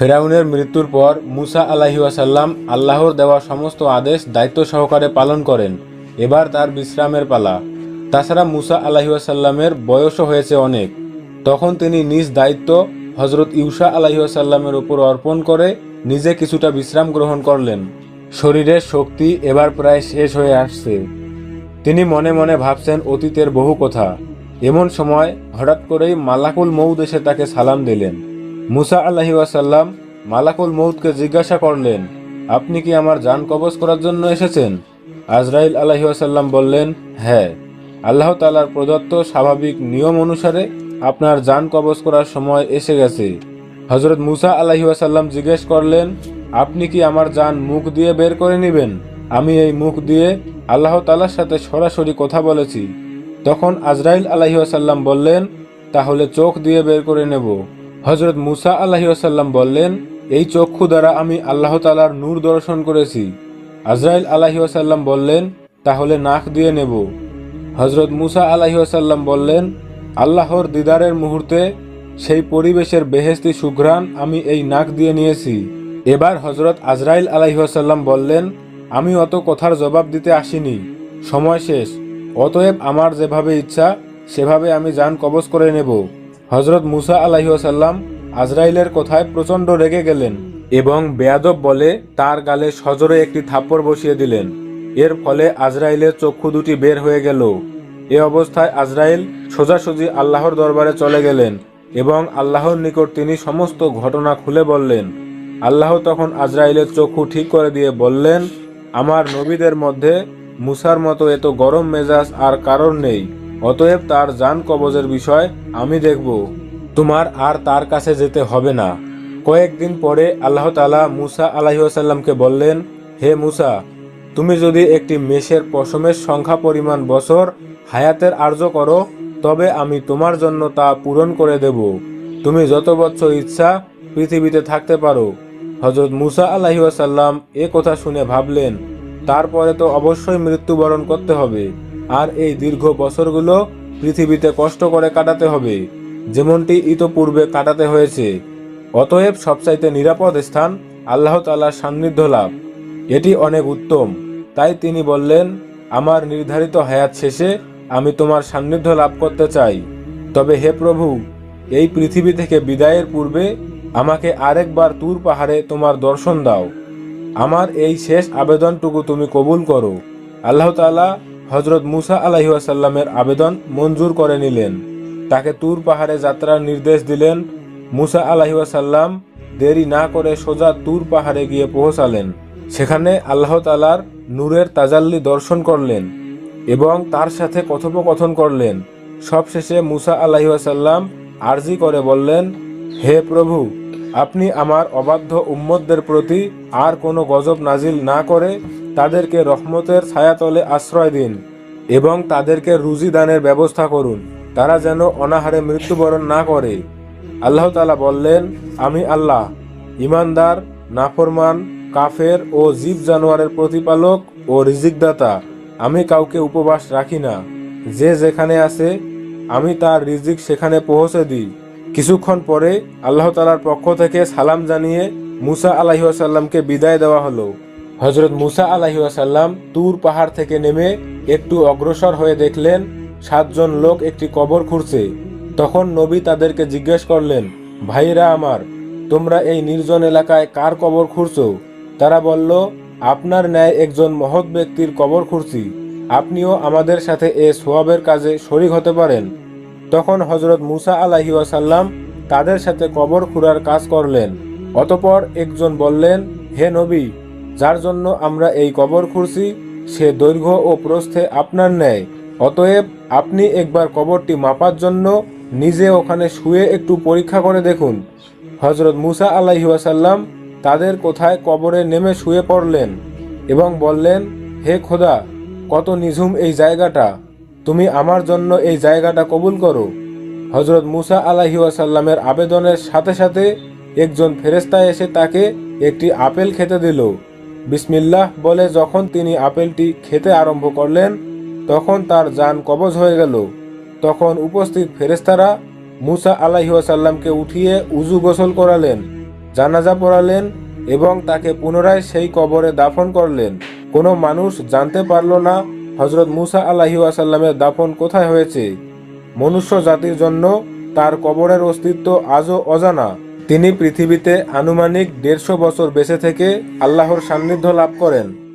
ফেরাউনের মৃত্যুর পর মুসা আলাহিউসাল্লাম আল্লাহর দেওয়া সমস্ত আদেশ দায়িত্ব সহকারে পালন করেন। এবার তার বিশ্রামের পালা। তাছাড়া মুসা আলাহিউসাল্লামের বয়সও হয়েছে অনেক। তখন তিনি নিজ দায়িত্ব হজরত ইউসা আলাহিউসাল্লামের উপর অর্পণ করে নিজে কিছুটা বিশ্রাম গ্রহণ করলেন। শরীরের শক্তি এবার প্রায় শেষ হয়ে আসছে। তিনি মনে মনে ভাবছেন অতীতের বহু কথা। এমন সময় হঠাৎ করেই মালাকুল মৌদ এসে তাকে সালাম দিলেন। মুসা আল্লাহি ওয়াসাল্লাম মালাকুল মৌদকে জিজ্ঞাসা করলেন, আপনি কি আমার যান কবজ করার জন্য এসেছেন? আজরাইল আল্লাহি ওয়াসাল্লাম বললেন হ্যাঁ আল্লাহ তালার প্রদত্ত স্বাভাবিক নিয়ম অনুসারে আপনার যান কবজ করার সময় এসে গেছে। হজরত মুসা আল্লাহি ওয়াসাল্লাম জিজ্ঞেস করলেন, আপনি কি আমার যান মুখ দিয়ে বের করে নেবেন? আমি এই মুখ দিয়ে আল্লাহ তালার সাথে সরাসরি কথা বলেছি। তখন আজরাইল আলাহি আসাল্লাম বললেন, তাহলে চোখ দিয়ে বের করে নেব। হজরত মুসা আলাহি আসাল্লাম বললেন, এই চক্ষু দ্বারা আমি আল্লাহ তালার নূর দর্শন করেছি। আজরাইল আলাহি আসাল্লাম বললেন, তাহলে নাক দিয়ে নেব। হজরত মুসা আলাহি আসাল্লাম বললেন, আল্লাহর দিদারের মুহূর্তে সেই পরিবেশের বেহেস্তি সুঘ্রাণ আমি এই নাক দিয়ে নিয়েছি। এবার হজরত আজরাইল আলাইসাল্লাম বললেন, আমি অত কথার জবাব দিতে আসিনি। সময় শেষ। অতএব আমার যেভাবে ইচ্ছা, সেভাবে আমি যান কবজ করে নেব। হজরত মুসা আলাইসাল্লাম আজরাইলের কথায় প্রচণ্ড রেগে গেলেন এবং বেয়াদব বলে তার গালে সজোরে একটি থাপ্পড় বসিয়ে দিলেন। এর ফলে আজরাইলের চক্ষু দুটি বের হয়ে গেল। এ অবস্থায় আজরাইল সোজাসুজি আল্লাহর দরবারে চলে গেলেন এবং আল্লাহর নিকট তিনি সমস্ত ঘটনা খুলে বললেন। আল্লাহ তখন আজরাইলের চক্ষু ঠিক করে দিয়ে বললেন, আমার নবীদের মধ্যে মুসার মতো এত গরম মেজাজ আর কারণ নেই। অতএব তার যান কবজের বিষয় আমি দেখব। তোমার আর তার কাছে যেতে হবে না। কয়েকদিন পরে আল্লাহ তালা মুসা আলাহিসাল্লামকে বললেন, হে মুসা, তুমি যদি একটি মেষের পশমের সংখ্যা পরিমাণ বছর হায়াতের আর্য করো, তবে আমি তোমার জন্য তা পূরণ করে দেব। তুমি যত বছর ইচ্ছা পৃথিবীতে থাকতে পারো। হজরত মুসা আলাহিসাল্লাম এ কথা শুনে ভাবলেন, তারপরে তো অবশ্যই মৃত্যুবরণ করতে হবে। আর এই দীর্ঘ বছরগুলো পৃথিবীতে কষ্ট করে কাটাতে হবে, যেমনটি ইতপূর্বে কাটাতে হয়েছে। অতএব সবচাইতে নিরাপদ স্থান আল্লাহ তালার সান্নিধ্য লাভ। এটি অনেক উত্তম। তাই তিনি বললেন, আমার নির্ধারিত হায়াত শেষে আমি তোমার সান্নিধ্য লাভ করতে চাই। তবে হে প্রভু, এই পৃথিবী থেকে বিদায়ের পূর্বে আমাকে আরেকবার তুর পাহাড়ে তোমার দর্শন দাও। আমার এই শেষ আবেদনটুকু তুমি কবুল করো। আল্লাহ তাআলা হজরত মুসা আলাহিসাল্লামের আবেদন মঞ্জুর করে নিলেন। তাকে তুর পাহাড়ে যাত্রার নির্দেশ দিলেন। মুসা আলাহিসাল্লাম দেরি না করে সোজা তুর পাহাড়ে গিয়ে পৌঁছালেন। সেখানে আল্লাহ তালার নূরের তাজাল্লি দর্শন করলেন এবং তার সাথে কথোপকথন করলেন। সবশেষে মুসা আলাহিসাল্লাম আরজি করে বললেন, হে প্রভু, আপনি আমার অবাধ্য উম্মতদের প্রতি আর কোনো গজব নাজিল না করে তাদেরকে রহমতের ছায়াতলে আশ্রয় দিন এবং তাদেরকে রুজি দানের ব্যবস্থা করুন। তারা যেন অনাহারে মৃত্যুবরণ না করে। আল্লাহ তালা বললেন, আমি আল্লাহ ইমানদার নাফরমান, কাফের ও জীব জানোয়ারের প্রতিপালক ও রিজিকদাতা। আমি কাউকে উপবাস রাখি না। যে যেখানে আছে, আমি তার রিজিক সেখানে পৌঁছে দিই। কিছুক্ষণ পরে আল্লাহ তালার পক্ষ থেকে সালাম জানিয়ে মুসা আলাহিসাল্লামকে বিদায় দেওয়া হলো। হজরত মুসা আলাহিসাল্লাম তুর পাহাড় থেকে নেমে একটু অগ্রসর হয়ে দেখলেন, সাতজন লোক একটি কবর খুঁড়ছে। তখন নবী তাদেরকে জিজ্ঞেস করলেন ভাইরা আমার, তোমরা এই নির্জন এলাকায় কার কবর খুঁড়ছো? তারা বলল, আপনার ন্যায় একজন মহৎ ব্যক্তির কবর খুঁড়ছি। আপনিও আমাদের সাথে এ সোয়াবের কাজে শরিক হতে পারেন। তখন হজরত মুসা আলাহি ওয়াসাল্লাম তাদের সাথে কবর খুঁড়ার কাজ করলেন। অতপর একজন বললেন, হে নবী যার জন্য আমরা এই কবর খুঁড়ছি, সে দৈর্ঘ্য ও প্রস্থে আপনার ন্যায়। অতএব আপনি একবার কবরটি মাপার জন্য নিজে ওখানে শুয়ে একটু পরীক্ষা করে দেখুন। হজরত মুসা আলাহি ওয়াসাল্লাম তাদের কোথায় কবরে নেমে শুয়ে পড়লেন এবং বললেন, হে খোদা, কত নিঝুম এই জায়গাটা। তুমি আমার জন্য এই জায়গাটা কবুল করো। হজরত মুসা আলাহি ওয়াসাল্লামের আবেদনের সাথে সাথে একজন ফেরেস্তা এসে তাকে একটি আপেল খেতে দিল। বিসমিল্লাহ বলে যখন তিনি আপেলটি খেতে আরম্ভ করলেন, তখন তার যান কবজ হয়ে গেল। তখন উপস্থিত ফেরেস্তারা মুসা আলাহি ওয়াসাল্লামকে উঠিয়ে উজু গোসল করালেন, জানাজা পড়ালেন এবং তাকে পুনরায় সেই কবরে দাফন করলেন। কোনো মানুষ জানতে পারল না হজরত মুসা আলাহি ওয়াসাল্লামের দাফন কোথায় হয়েছে। মনুষ্য জাতির জন্য তার কবরের অস্তিত্ব আজও অজানা। তিনি পৃথিবীতে আনুমানিক দেড়শো বছর বেঁচে থেকে আল্লাহর সান্নিধ্য লাভ করেন।